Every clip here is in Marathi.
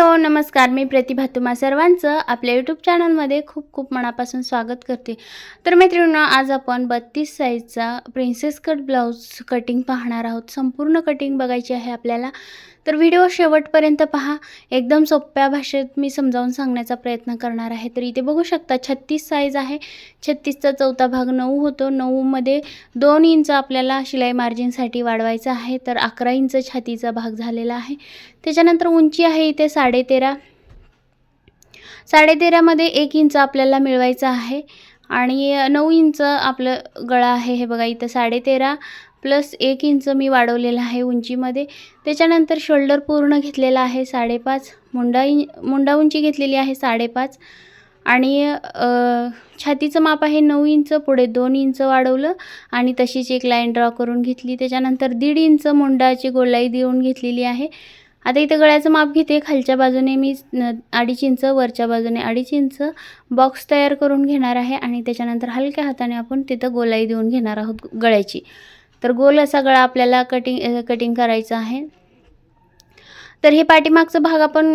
हॅलो नमस्कार. मी प्रतिभा तुम्हा सर्वांचं आपल्या यूट्यूब चॅनलमध्ये खूप खूप मनापासून स्वागत करते. तर मैत्रिणींनो आज आपण बत्तीस साईजचा प्रिन्सेस कट ब्लाऊज कटिंग पाहणार आहोत. संपूर्ण कटिंग बघायची आहे आपल्याला. तर व्हिडिओ शेवटपर्यंत पहा. एकदम सोप्या भाषेत मी समजावून सांगण्याचा प्रयत्न करणार आहे. तर इथे बघू शकता छत्तीस साईज आहे. छत्तीसचा चौथा भाग नऊ होतो. नऊमध्ये दोन इंच आपल्याला शिलाई मार्जिनसाठी वाढवायचं आहे. तर अकरा इंच छातीचा भाग झालेला आहे. त्याच्यानंतर उंची आहे इथे साडेतेरा. साडेतेरामध्ये एक इंच आपल्याला मिळवायचा आहे. आणि नऊ इंच आपलं गळा आहे हे बघा इथं साडेतेरा प्लस एक इंच मी वाढवलेलं आहे उंचीमध्ये. त्याच्यानंतर शोल्डर पूर्ण घेतलेला आहे साडेपाच मुंडा इ मुंडा उंची घेतलेली आहे साडेपाच आणि छातीचं माप आहे नऊ इंच पुढे दोन इंच वाढवलं आणि तशीच एक लाईन ड्रॉ करून घेतली. त्याच्यानंतर दीड इंच मुंडाची गोलाई देऊन घेतलेली आहे. आता इथं गळ्याचं माप घेते. खालच्या बाजूने मी न- अडीच इंच वरच्या बाजूने अडीच इंच बॉक्स तयार करून घेणार आहे आणि त्याच्यानंतर हलक्या हाताने आपण तिथं गोलाई देऊन घेणार आहोत गळ्याची. तर गोल असा गळा आपल्याला कटिंग कटिंग करायचा आहे. तर हे पाठीमागचा भाग आपण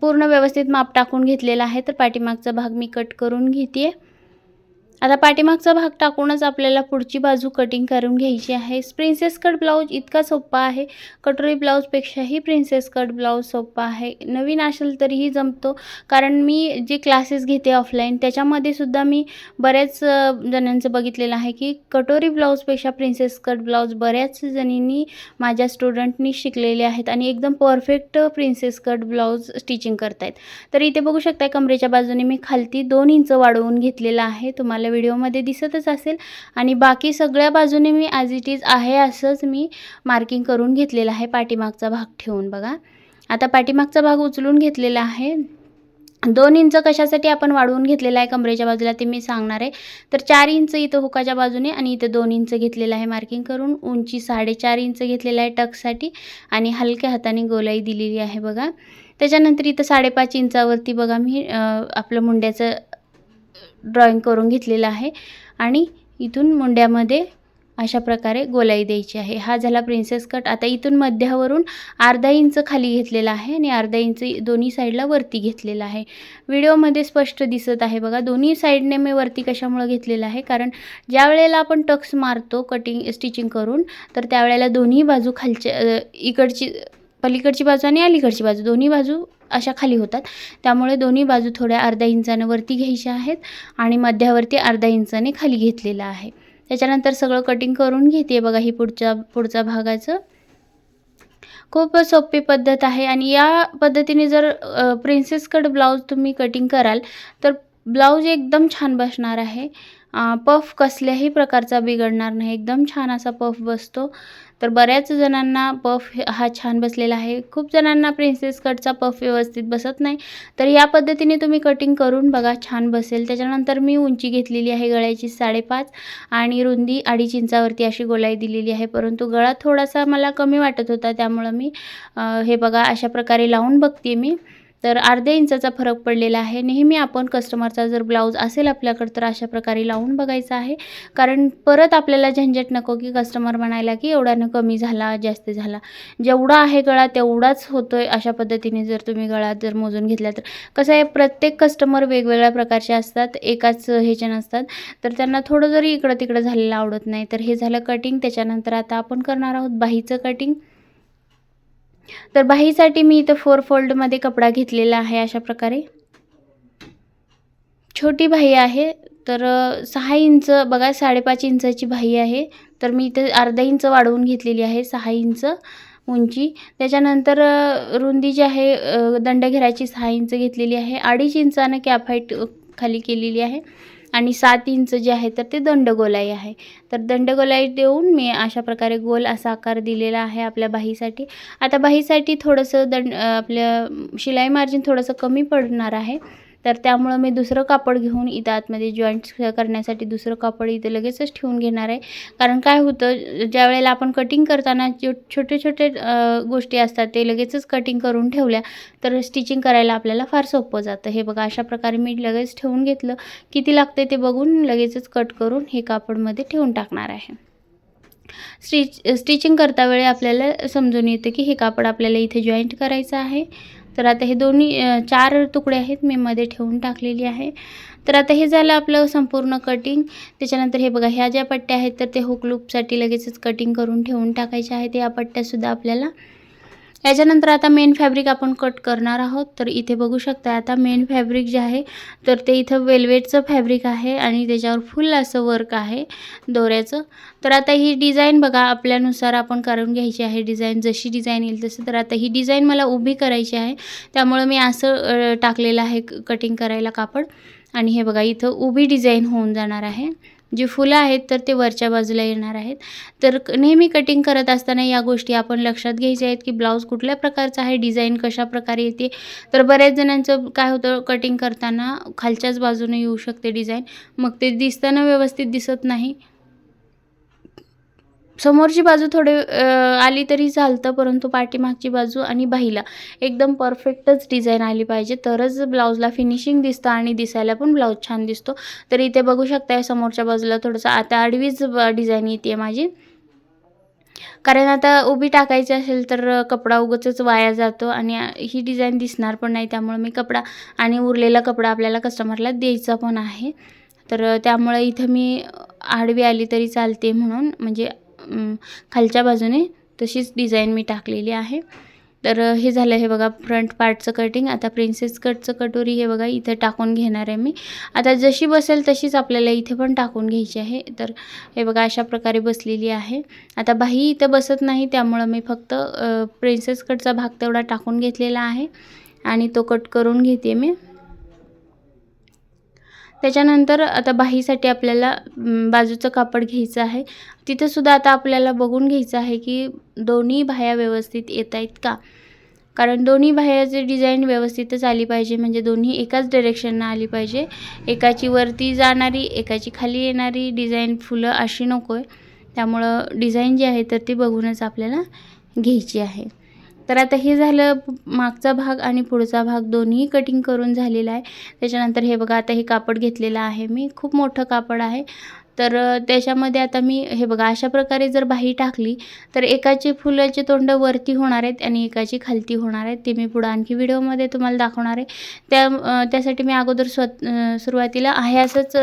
पूर्ण व्यवस्थित माप टाकून घेतलेला आहे. तर पाठीमागचा भाग मी कट करून घेते आता पाठीमागचा भाग टाकूनच आपल्याला पुढची बाजू कटिंग करून घ्यायची आहे. प्रिन्सेस कट ब्लाऊज इतका सोपा आहे. कटोरी ब्लाऊजपेक्षाही प्रिन्सेस कट ब्लाऊज सोप्पा आहे. नवीन असेल तरीही जमतो. कारण मी जे क्लासेस घेते ऑफलाईन त्याच्यामध्ये सुद्धा मी बऱ्याच जणांचं बघितलेलं आहे की कटोरी ब्लाऊजपेक्षा प्रिन्सेस कट ब्लाऊज बऱ्याच जणींनी माझ्या स्टुडंटनी शिकलेले आहेत आणि एकदम perfect princess cut blouse stitching करतायत. तर इथे बघू शकता कमरेच्या बाजूने मी खालती दोन इंच वाढवून घेतलेलं आहे. तुम्हाला व्हिडिओमध्ये दिसतच असेल. आणि बाकी सगळ्या बाजूने मी ॲज इट इज आहे असंच मी मार्किंग करून घेतलेलं आहे पाठीमागचा भाग ठेवून बघा. आता पाठीमागचा भाग उचलून घेतलेला आहे. दोन इंच कशासाठी आपण वाढवून घेतलेला आहे कमरेच्या बाजूला ते मी सांगणार आहे. तर चार इंच इथं हुकाच्या बाजूने आणि इथं दोन इंच घेतलेलं आहे मार्किंग करून. उंची साडेचार इंच घेतलेलं आहे टकसाठी आणि हलक्या हाताने गोलाई दिलेली आहे बघा. त्याच्यानंतर इथं साडेपाच इंचावरती बघा मी आपलं मुंड्याचं ड्रॉइंग करून घेतलेलं आहे. आणि इथून मुंड्यामध्ये अशा प्रकारे गोलाई द्यायची आहे. हा झाला प्रिन्सेस कट आता इथून मध्यावरून अर्धा इंच खाली घेतलेला आहे आणि अर्धा इंच दोन्ही साईडला वरती घेतलेला आहे. व्हिडिओमध्ये स्पष्ट दिसत आहे बघा दोन्ही साईडने मी वरती कशामुळं घेतलेलं आहे? कारण ज्या वेळेला आपण टक्स मारतो कटिंग स्टिचिंग करून तर त्यावेळेला दोन्ही बाजू खालच्या इकडची पलीकडची बाजू आणि अलीकडची बाजू. दोन्ही बाजू अशा खाली होतात. त्यामुळे दोन्ही बाजू थोड्या अर्धा इंचानं वरती घ्यायच्या आहेत आणि मध्यावरती अर्धा इंचाने खाली घेतलेला आहे. त्याच्यानंतर सगळं कटिंग करून घेते बघा ही पुढच्या पुढचा भागाचं. खूप सोपी पद्धत आहे आणि या पद्धतीने जर प्रिन्सेस कट ब्लाऊज तुम्ही कटिंग कराल तर ब्लाऊज एकदम छान बसणार आहे. पफ कसल्याही प्रकारचा बिघडणार नाही. एकदम छान असा पफ बसतो. तर बऱ्याच जणांना पफ हा छान बसलेला आहे. खूप जणांना प्रिन्सेस कटचा पफ व्यवस्थित बसत नाही. तर या पद्धतीने तुम्ही कटिंग करून बघा छान बसेल. त्याच्यानंतर मी उंची घेतलेली आहे गळ्याची साडेपाच आणि रुंदी अडीच इंचावरती अशी गोलाई दिलेली आहे. परंतु गळा थोडासा मला कमी वाटत होता त्यामुळं मी हे बघा अशा प्रकारे लावून बघते मी. तर अर्ध्या इंचाचा फरक पडलेला आहे. नेहमी आपण कस्टमरचा जर ब्लाऊज असेल आपल्याकडं तर अशा प्रकारे लावून बघायचा आहे. कारण परत आपल्याला झंझट नको की कस्टमर म्हणायला की एवढ्यानं कमी झाला जास्त झाला. जेवढा आहे गळा तेवढाच होतोय अशा पद्धतीने जर तुम्ही गळा जर मोजून घेतला तर. कसं आहे प्रत्येक कस्टमर वेगवेगळ्या प्रकारचे असतात एकाच ह्याचे नसतात. तर त्यांना थोडं जरी इकडं तिकडं झालेलं आवडत नाही तर हे झालं कटिंग त्याच्यानंतर आता आपण करणार आहोत बाहीचं कटिंग तर बाहीसाठी मी इथं फोर फोल्डमध्ये कपडा घेतलेला आहे अशा प्रकारे. छोटी बाही आहे तर सहा इंच बघा साडेपाच इंचाची बाही आहे. तर मी इथं अर्धा इंच वाढवून घेतलेली आहे सहा इंच उंची. त्याच्यानंतर रुंदी जी आहे अ, दंडघेराची सहा इंच घेतलेली आहे. अडीच इंचानं कॅप हाईट खाली केलेली आहे. आणि सात इंच जे आहे तर ते दंडगोलाई आहे. तर दंडगोलाई देऊन मी अशा प्रकारे गोल असा आकार दिलेला आहे आपल्या बाहीसाठी. आता बाहीसाठी थोडंसं दंड आपल्या शिलाई मार्जिन थोडंसं कमी पडणार आहे. तर त्यामुळं मी दुसरं कापड घेऊन इथं आतमध्ये जॉईंट करण्यासाठी दुसरं कापड इथं लगेचच ठेवून घेणार आहे. कारण काय होतं ज्या वेळेला आपण कटिंग करताना जो छोटे छोटे गोष्टी असतात ते लगेचच कटिंग करून ठेवल्या तर स्टिचिंग करायला आपल्याला फार सोपं जातं. हे बघा अशा प्रकारे मी लगेच ठेवून घेतलं. किती लागते ते बघून लगेचच कट करून हे कापडमध्ये ठेवून टाकणार आहे. स्टिच स्टिचिंग करता वेळी आपल्याला समजून येतं की हे कापड आपल्याला इथे जॉईंट करायचं आहे. तर आता हे दोन्ही चार तुकडे आहेत मी मध्ये ठेवून टाकलेली आहे. तर आता हे झालं आपलं संपूर्ण कटिंग त्याच्यानंतर हे बघा ह्या ज्या पट्ट्या आहेत तर ते हुक लूपसाठी लगेचच कटिंग करून ठेवून टाकायच्या आहेत. या पट्ट्यासुद्धा आपल्याला याच्यानंतर आता मेन फॅब्रिक आपण कट करणार आहोत. तर इथे बघू शकता आता मेन फॅब्रिक जे आहे तर ते इथं वेल्वेटचं फॅब्रिक आहे आणि त्याच्यावर फुल असं वर्क आहे दोऱ्याचं. तर आता ही डिझाईन बघा आपल्यानुसार आपण करून घ्यायची आहे डिझाईन जशी डिझाईन येईल तसं. तर आता ही डिझाईन मला उभी करायची आहे. त्यामुळं मी असं टाकलेलं आहे कटिंग करायला कापड. आणि हे बघा इथं उभी डिझाईन होऊन जाणार आहे. जी फुलं आहेत तर ते वरच्या बाजूला येणार आहेत. तर क- नेहमी कटिंग करत असताना या गोष्टी आपण लक्षात घ्यायच्या आहेत की ब्लाऊज कुठल्या प्रकारचा आहे डिझाईन कशा प्रकारे येते. तर बऱ्याच जणांचं काय होतं कटिंग करताना खालच्याच बाजूने येऊ शकते डिझाईन मग ते दिसताना व्यवस्थित दिसत नाही. समोरची बाजू थोडे आली तरी चालतं परंतु पाठीमागची बाजू आणि बाहीला. एकदम परफेक्टच डिझाईन आली पाहिजे. तरच ब्लाऊजला फिनिशिंग दिसतं आणि दिसायला पण ब्लाऊज छान दिसतो. तर इथे बघू शकताय समोरच्या बाजूला थोडंसं आता आडवीच डिझाईन येते माझी. कारण आता उभी टाकायची असेल तर कपडा उगचच वाया जातो आणि ही डिझाईन दिसणार पण नाही. त्यामुळे मी कपडा आणि उरलेला कपडा आपल्याला कस्टमरला द्यायचा पण आहे. तर त्यामुळे इथं मी आडवी आली तरी चालते म्हणून. म्हणजे खालच्या बाजूने तशीच डिझाईन मी टाकलेली आहे. तर हे झालं हे बघा फ्रंट पार्टचं कटिंग आता प्रिन्सेस कटचं कटोरी हे बघा इथं टाकून घेणार आहे मी. आता जशी बसेल तशीच आपल्याला इथे पण टाकून घ्यायची आहे. तर हे बघा अशा प्रकारे बसलेली आहे. आता बाही इथं बसत नाही त्यामुळं मी फक्त प्रिन्सेस कटचा भाग तेवढा टाकून घेतलेला आहे. आणि तो कट करून घेते मी. त्याच्यानंतर आता बाहीसाठी आपल्याला बाजूचं कापड घ्यायचं आहे. तिथंसुद्धा आता आपल्याला बघून घ्यायचं आहे की दोन्ही बाह्या व्यवस्थित येत आहेत का? कारण दोन्ही बाह्याचे डिझाईन व्यवस्थितच आली पाहिजे म्हणजे दोन्ही एकाच डिरेक्शननं आली पाहिजे. एकाची वरती जाणारी एकाची खाली येणारी डिझाईन फुलं अशी नको आहे त्यामुळं डिझाईन जी आहे तर ती बघूनच आपल्याला घ्यायची आहे. तर आता हे झालं मागचा भाग आणि पुढचा भाग दोन्ही कटिंग करून झालेला आहे. त्याच्यानंतर हे बघा आता हे कापड घेतलेलं आहे मी. खूप मोठं कापड आहे. तर त्याच्यामध्ये आता मी हे बघा अशा प्रकारे जर बाही टाकली तर एकाचे फुलाचे तोंड वरती होणार आहेत आणि एकाची खालती होणार आहेत. ते मी पुढं आणखी व्हिडिओमध्ये तुम्हाला दाखवणार आहे. त्या त्यासाठी मी अगोदर स्व सुरुवातीला आहे असंच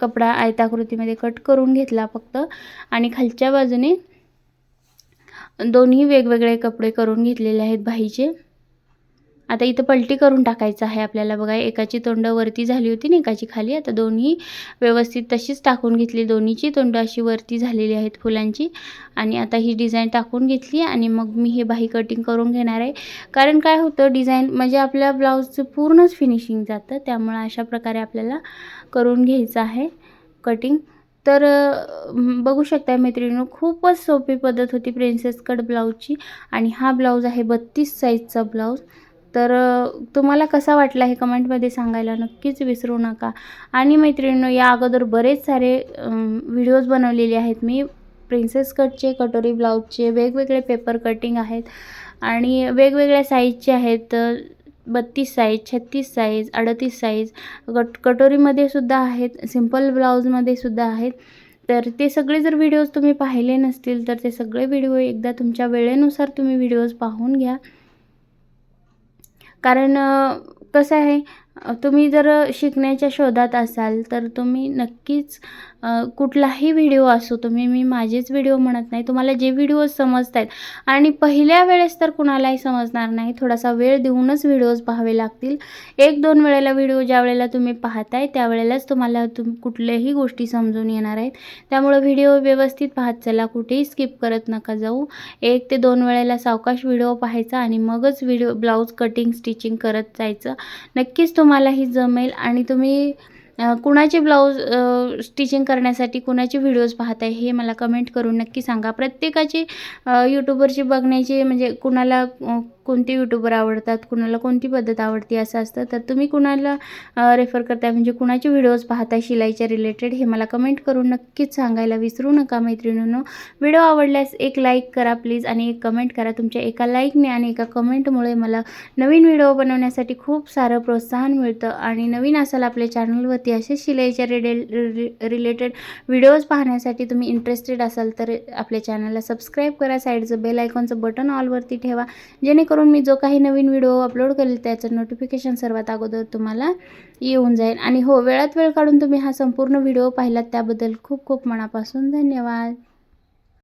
कपडा आयताकृतीमध्ये कट करून घेतला फक्त. आणि खालच्या बाजूने दोन्ही वेगवेगळे कपडे करून घेतलेले आहेत बाहीचे आता इथं पलटी करून टाकायचं आहे आपल्याला. बघा एकाची तोंड वरती झाली होती ना एकाची खाली. आता दोन्ही व्यवस्थित तशीच टाकून घेतली. दोन्हीची तोंड अशी वरती झालेली आहेत फुलांची. आणि आता ही डिझाईन टाकून घेतली आणि मग मी हे बाही कटिंग करून घेणार आहे. कारण काय होतं डिझाईन म्हणजे आपल्या ब्लाऊजचं पूर्णच फिनिशिंग जातं. त्यामुळं अशा प्रकारे आपल्याला करून घ्यायचं आहे कटिंग. तर बघू शकता मैत्रिणी खूपच सोपी पद्धत होती प्रिन्सेस कट ब्लाऊजची आणि हा ब्लाऊज आहे बत्तीस साईजचा ब्लाऊज तर तुम्हाला कसा वाटला हे कमेंटमध्ये सांगायला नक्कीच विसरू नका. आणि मैत्रिणींनो या अगोदर बरेच सारे व्हिडिओज बनवलेले आहेत मी. प्रिन्सेस कटचे कटोरी ब्लाऊजचे वेगवेगळे पेपर कटिंग आहेत आणि वेगवेगळ्या साईजचे आहेत. बत्तीस साईज छत्तीस साईज अडतीस साईज कट कटोरीमध्ये सुद्धा आहेत सिंपल ब्लाऊजमध्ये सुद्धा आहेत. तर ते सगळे जर व्हिडिओज तुम्ही पाहिले नसतील तर ते सगळे व्हिडिओ एकदा तुमच्या वेळेनुसार तुम्ही व्हिडिओज पाहून घ्या. कारण कसं आहे तुम्ही जर शिकण्याच्या शोधात असाल तर तुम्ही नक्कीच कुठलाही व्हिडिओ असो तुम्ही मी माझेच व्हिडिओ म्हणत नाही तुम्हाला जे व्हिडिओज समजत आहेत आणि पहिल्या वेळेस तर कुणालाही समजणार नाही थोडासा वेळ देऊनच व्हिडिओज पाहावे लागतील. एक दोन वेळेला व्हिडिओ ज्या वेळेला तुम्ही पाहताय त्यावेळेलाच तुम्हाला तुम कुठल्याही गोष्टी समजून येणार आहेत. त्यामुळं व्हिडिओ व्यवस्थित पाहत चला कुठेही स्किप करत नका जाऊ. एक ते दोन वेळेला सावकाश व्हिडिओ पाहायचा आणि मगच व्हिडिओ ब्लाऊज कटिंग स्टिचिंग करत जायचं. नक्कीच तुम्हालाही जमेल आणि तुम्ही कुणाचे ब्लाऊज स्टिचिंग करण्यासाठी कुणाचे व्हिडिओज पाहताय हे मला कमेंट करून नक्की सांगा. प्रत्येकाची यूट्यूबरची बघण्याची म्हणजे कुणाला कोणते यूट्यूबर आवडतात कुणाला कोणती पद्धत आवडते असं असतं तर तुम्ही कुणाला रेफर करताय? म्हणजे कुणाचे व्हिडिओज पाहताय शिलाईच्या रिलेटेड हे मला कमेंट करून नक्कीच सांगायला विसरू नका मैत्रिणींनो. व्हिडिओ आवडल्यास एक लाईक करा प्लीज आणि एक कमेंट करा. तुमच्या एका लाईकने आणि एका कमेंटमुळे मला नवीन व्हिडिओ बनवण्यासाठी खूप सारं प्रोत्साहन मिळतं आणि नवीन असाल आपल्या चॅनलवरती असे शिलाईच्या रिडे रिलेटेड व्हिडिओज पाहण्यासाठी तुम्ही इंटरेस्टेड असाल तर आपल्या चॅनलला सबस्क्राईब करा. साईडचं बेल आयकॉनचं बटन ऑलवरती ठेवा. जेणेकरून जेणेकरून मी जो काही नवीन व्हिडिओ अपलोड करेल त्याचं नोटिफिकेशन सर्वात अगोदर तुम्हाला येऊन जाईल. आणि हो वेळात वेळ काढून तुम्ही हा संपूर्ण व्हिडिओ पाहिलात त्याबद्दल खूप खूप मनापासून धन्यवाद.